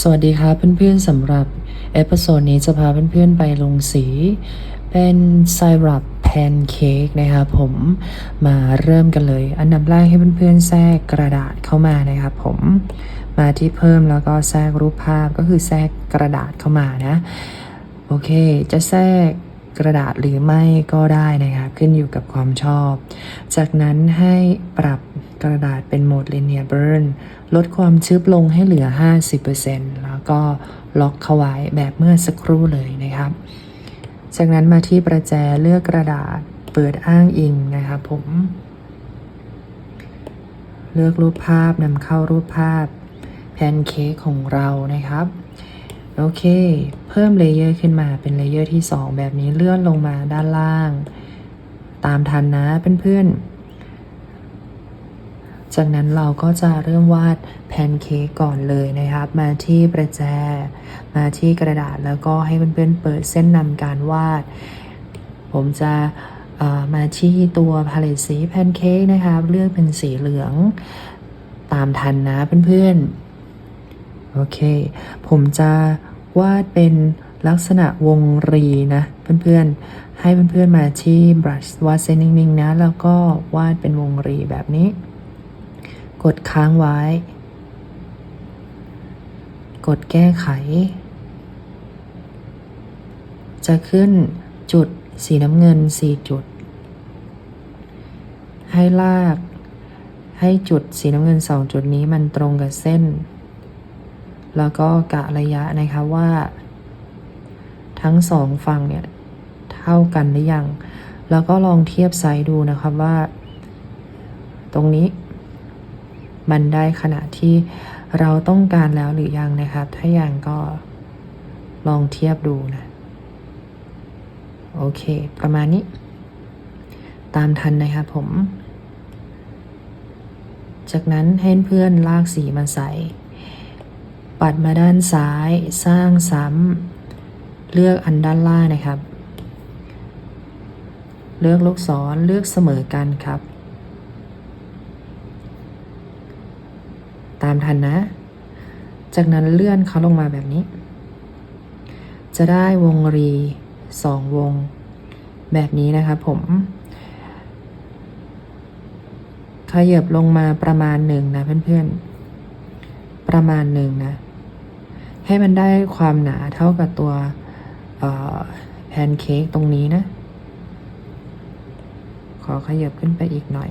สวัสดีครับเพื่อนๆสำหรับเอพิโซดนี้จะพาเพื่อนๆไปลงสี เป็นไซรัปแพนเค้กนะครับผมมาเริ่มกันเลย อันดับแรกให้เพื่อนๆแทรกกระดาษเข้ามานะครับผมมาที่เพิ่มแล้วก็แทรกรูปภาพก็คือแทรกกระดาษเข้ามานะ โอเค จะแทรกกระดาษหรือไม่ก็ได้นะครับขึ้นอยู่กับความชอบ จากนั้นให้ปรับ กระดาษเป็นโหมด Linear Burn ลดความชื้บลงให้เหลือ 50%แล้วก็ล็อกเข้าไว้แบบเมื่อสักครู่เลยนะครับ จากนั้นมาที่ประแจเลือกกระดาษเปิดอ้างอิงนะครับผม เลือกรูปภาพนำเข้ารูปภาพแพนเค้กของเรานะครับโอเค เพิ่มเลเยอร์ขึ้นมาเป็นเลเยอร์ที่ 2 แบบนี้เลื่อนลงมาด้านล่าง ตามทันนะเพื่อนๆ จากนั้นเราก็จะเริ่มวาดแพนเค้กก่อนเลยนะครับ มาที่ประแจ มาที่กระดาษแล้วก็ให้เพื่อนๆเปิดเส้นนำการวาด ผมจะมาที่ตัวพาเลตสีแพนเค้กนะครับ เลือกเป็นสีเหลืองตามทันนะเพื่อนๆ โอเค ผมจะวาดเป็นลักษณะวงรีนะ เพื่อนๆ ให้เพื่อนๆมาที่ brush วาดเส้นนิ่งๆนะ แล้วก็วาดเป็นวงรีแบบนี้ กดค้างไว้ กดแก้ไข จะขึ้นจุดสีน้ำเงิน 4 จุด ให้ลาก ให้จุดสีน้ำเงิน 2 จุดนี้มันตรงกับเส้น แล้วก็กะระยะนะคะว่า ทั้งสองฝั่งเนี่ยเท่ากันหรือยัง แล้วก็ลองเทียบไซส์ดูนะครับว่า ตรงนี้ มันได้ขนาดที่เราต้องการแล้วหรือยังนะครับ ถ้าอย่างก็ลองเทียบดูนะ โอเค ประมาณนี้ ตามทันนะครับผม จากนั้นให้เพื่อนลากสีมาใส่ ปัดมาด้านซ้ายสร้างซ้ำเลือกอันด้านล่างนะครับ เลือกลูกศรเลือกเสมอกันครับ ตามทันนะ จากนั้นเลื่อนเขาลงมาแบบนี้ จะได้วงรีสองวง แบบนี้นะครับผมขยับลงมาประมาณหนึ่งนะเพื่อนๆ ประมาณหนึ่งนะ ให้มันได้ความหนาเท่ากับตัวแพนเค้กตรงนี้นะ ขอขยับขึ้นไปอีกหน่อย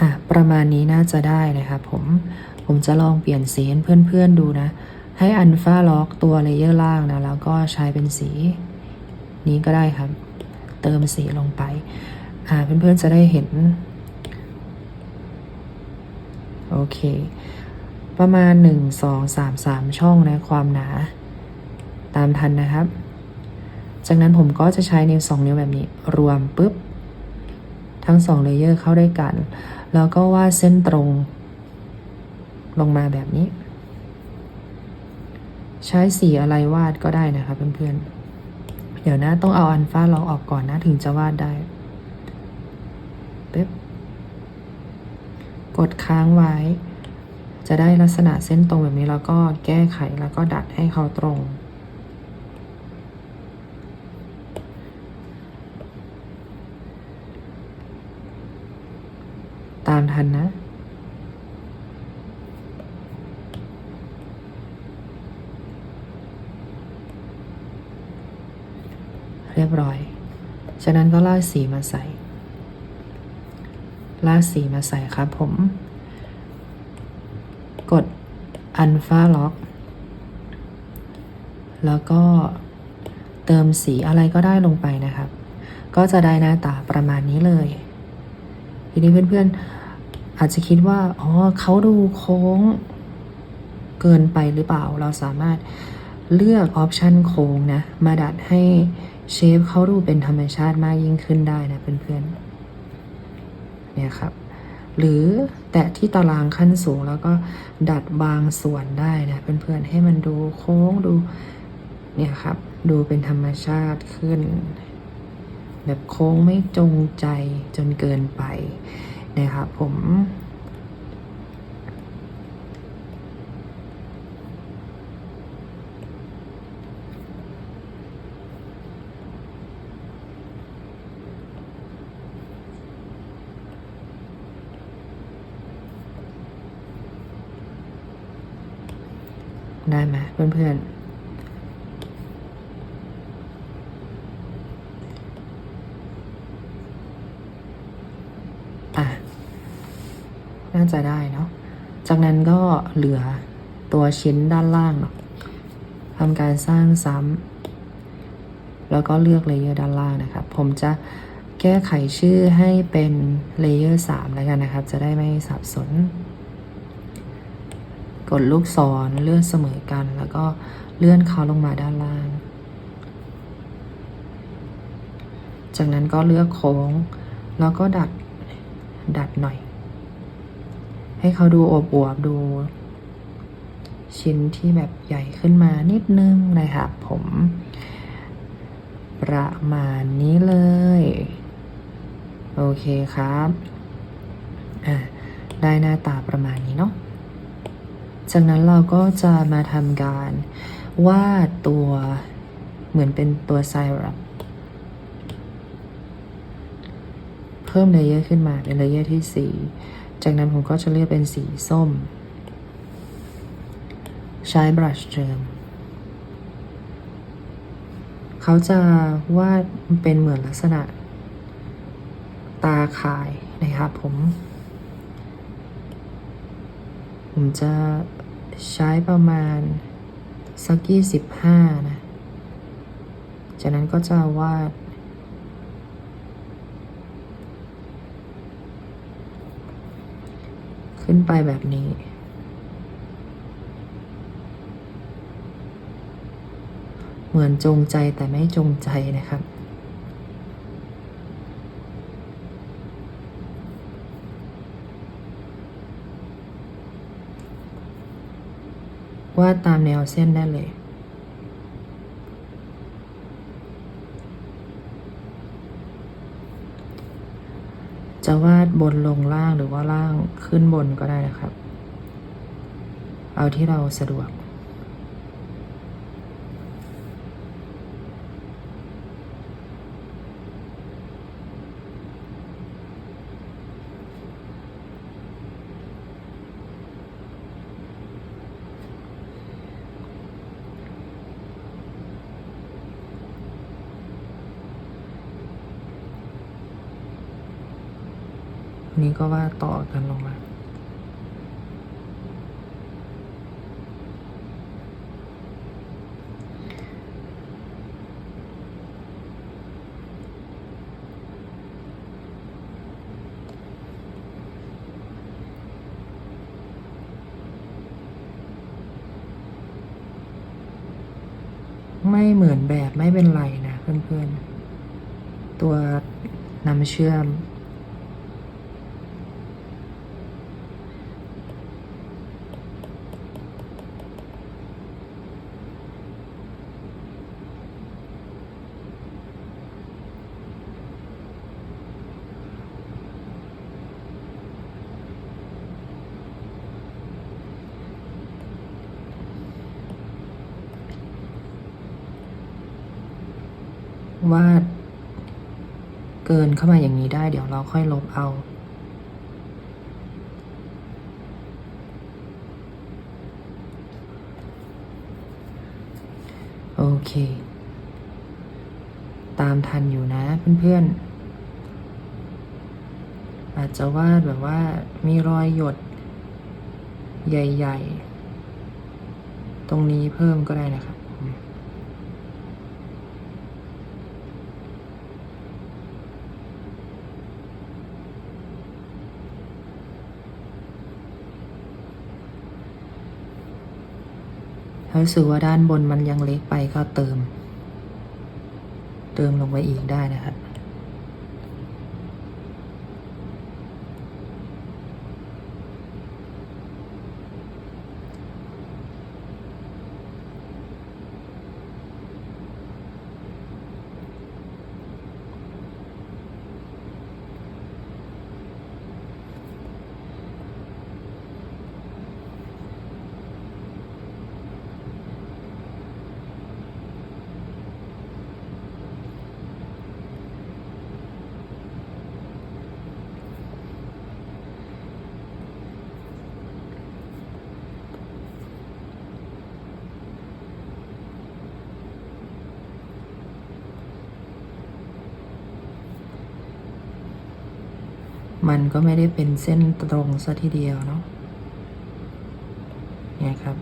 อะประมาณนี้น่าจะได้นะครับผมผมจะลองเปลี่ยนสีให้เพื่อนๆดูนะ ให้อันฟ้าล็อกตัวเลเยอร์ล่างนะ แล้วก็ใช้เป็นสีนี้ก็ได้ครับ เติมสีลงไป อ่าเพื่อนๆจะได้เห็น โอเค ประมาณ 1 2 3 3 ช่องนะความหนา ตามทันนะครับ จากนั้นผมก็จะใช้นิ้ว 2 นิ้วแบบนี้ รวมปุ๊บ ทั้ง 2 เลเยอร์เข้าด้วยกัน แล้วก็วาดเส้นตรง ลงมาแบบนี้ ใช้สีอะไรวาดก็ได้นะครับเพื่อนๆ เดี๋ยวนะต้องเอาอันฟ้าล็อกออกก่อนนะถึงจะวาดได้ปึ๊บกดค้างไว้ จะได้ลักษณะเส้นตรงแบบนี้แล้วก็แก้ไขแล้วก็ดัดให้เขาตรง ตามทันนะ เรียบร้อย จากนั้นก็ลากสีมาใส่ ลากสีมาใส่ครับผม กดอันฟ้าล็อก แล้วก็เติมสีอะไรก็ได้ลงไปนะครับ ก็จะได้หน้าตาประมาณนี้เลยทีนี้เพื่อนๆ อาจจะคิดว่า อ๋อเขาดูโค้งเกินไปหรือเปล่า เราสามารถเลือกออปชันโค้งนะ มาดัดให้เชฟเขาดูเป็นธรรมชาติมากยิ่งขึ้นได้นะเพื่อนๆ เนี่ยครับ หรือแตะที่ตารางขั้นสูงแล้วก็ดัดบางส่วนได้นะเพื่อนๆ ให้มันดูโค้งดูเนี่ยครับ ดูเป็นธรรมชาติขึ้น แบบโค้งไม่จงใจจนเกินไป นะครับผม ได้ไหมเพื่อนๆ จะได้เนาะ จากนั้นก็เหลือตัวชิ้นด้านล่างเนาะทำการสร้างซ้ำ แล้วก็เลือกเลเยอร์ด้านล่างนะครับ ผมจะแก้ไขชื่อให้เป็นเลเยอร์3แล้วกันนะครับ จะได้ไม่สับสน กดลูกศรเลื่อนเสมอกัน แล้วก็เลื่อนเขาลงมาด้านล่าง จากนั้นก็เลือกโค้ง แล้วก็ดัดดัดหน่อย ให้เขาดูอบอวบดู ชิ้นที่แบบใหญ่ขึ้นมานิดนึงนะครับผม ประมาณนี้เลย โอเคครับอะได้หน้าตาประมาณนี้เนาะจากนั้นเราก็จะมาทำการวาดตัวเหมือนเป็นตัวไซรัปเพิ่มเลเยอร์ขึ้นมาเป็นเลเยอร์ที่สี จากนั้นผมก็จะเลือกเป็นสีส้ม ใช้บรัชเจิมเขาจะวาดเป็นเหมือนลักษณะ ตาข่ายนะครับผม ผมจะใช้ประมาณสักยี่สิบห้านะ จากนั้นก็จะวาด ขึ้นไปแบบนี้ เหมือนจงใจแต่ไม่จงใจนะครับวาดตามแนวเส้นได้เลย จะวาด บนลงล่างหรือว่าล่างขึ้นบนก็ได้นะครับ เอาที่เราสะดวก นี้ ก็ว่าดต่อกันลงมาไม่เหมือนแบบไม่เป็นไรนะเพื่อนๆ ตัวนำเชื่อม วาด เกินเข้ามาอย่างนี้ได้เดี๋ยวเราค่อยลบเอา โอเค ตามทันอยู่นะเพื่อนๆ อาจจะวาดแบบว่ามีรอยหยดใหญ่ ๆ ตรงนี้เพิ่มก็ได้นะครับ ถ้ารู้สึกว่าด้านบนมันยังเล็กไปก็เติม เติมลงไปอีกได้นะคะบ โมันก็ไม่ได้เป็นเส้นตรงซะทีเดียวเนาะเนี่ยครับ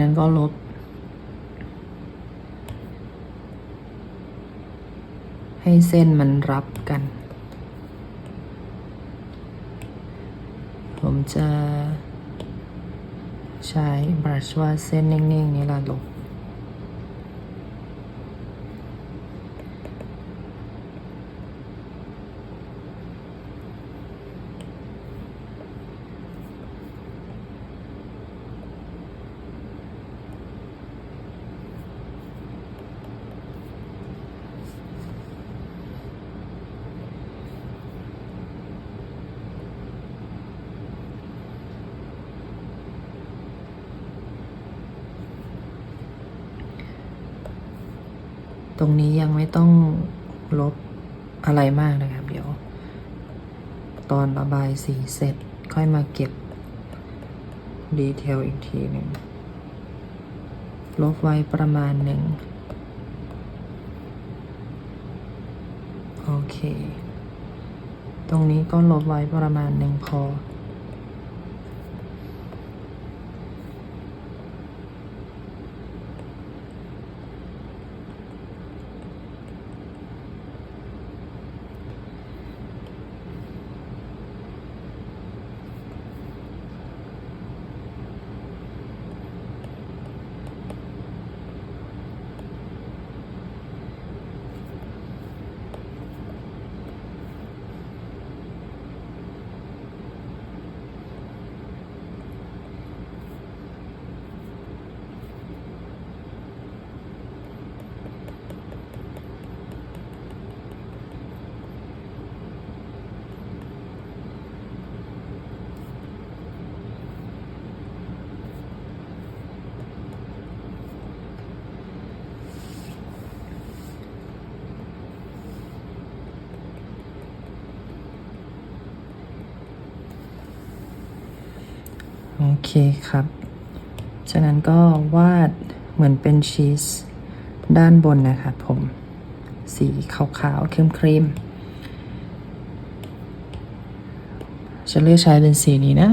นั้นก็ลบ ให้เส้นมันรับกัน ผมจะใช้บรัชว่าดเส้นนิ่งๆ นี้ละลบ ตรงนี้ยังไม่ต้องลบอะไรมากนะครับ เดี๋ยว ตอนระบายสีเสร็จค่อยมาเก็บดีเทลอีกทีหนึ่งลบไว้ประมาณหนึ่งโอเค ตรงนี้ก็ลบไว้ประมาณหนึ่งพอ เคครับฉะนั้นก็วาดเหมือนเป็นชีสด้านบนนะครับผม สีขาวๆเครีมๆจะเลือกใช้เป็นสีนี้นะ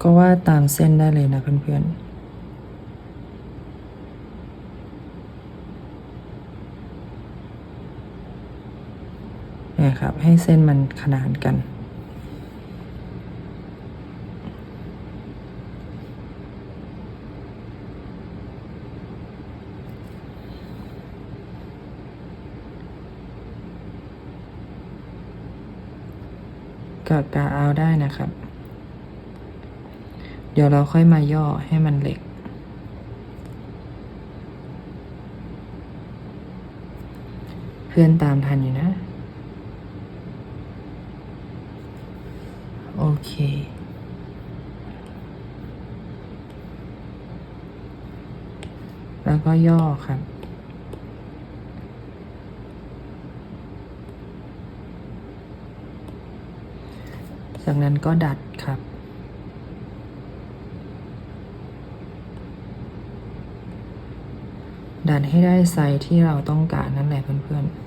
ก็วาดตามเส้นได้เลยนะเพื่อนๆ เครับ ให้เส้นมันขนานกันกะกะเอาได้นะครับ เดี๋ยวเราค่อยมาย่อให้มันเล็กเพื่อนตามทันอยู่นะ โอ เค แล้วก็ย่อครับ จากนั้นก็ดัดครับดัดให้ได้ไซส์ที่เราต้องการนั่นแหละเพื่อนๆ โ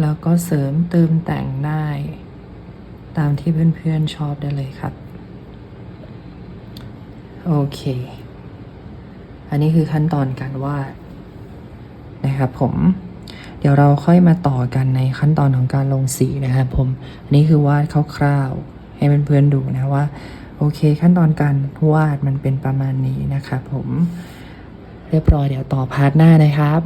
แล้วก็เสริมเติมแต่งได้ ตามที่เพื่อนๆชอบได้เลยครับ โอเค อันนี้คือขั้นตอนการวาดนะครับผม เดี๋ยวเราค่อยมาต่อกันในขั้นตอนของการลงสีนะครับผม อันนี้คือวาดคร่าวๆ ให้เพื่อนๆดูนะว่า โอเค ขั้นตอนการวาดมันเป็นประมาณนี้นะครับผม เรียบร้อยเดี๋ยวต่อพาร์ทหน้านะครับ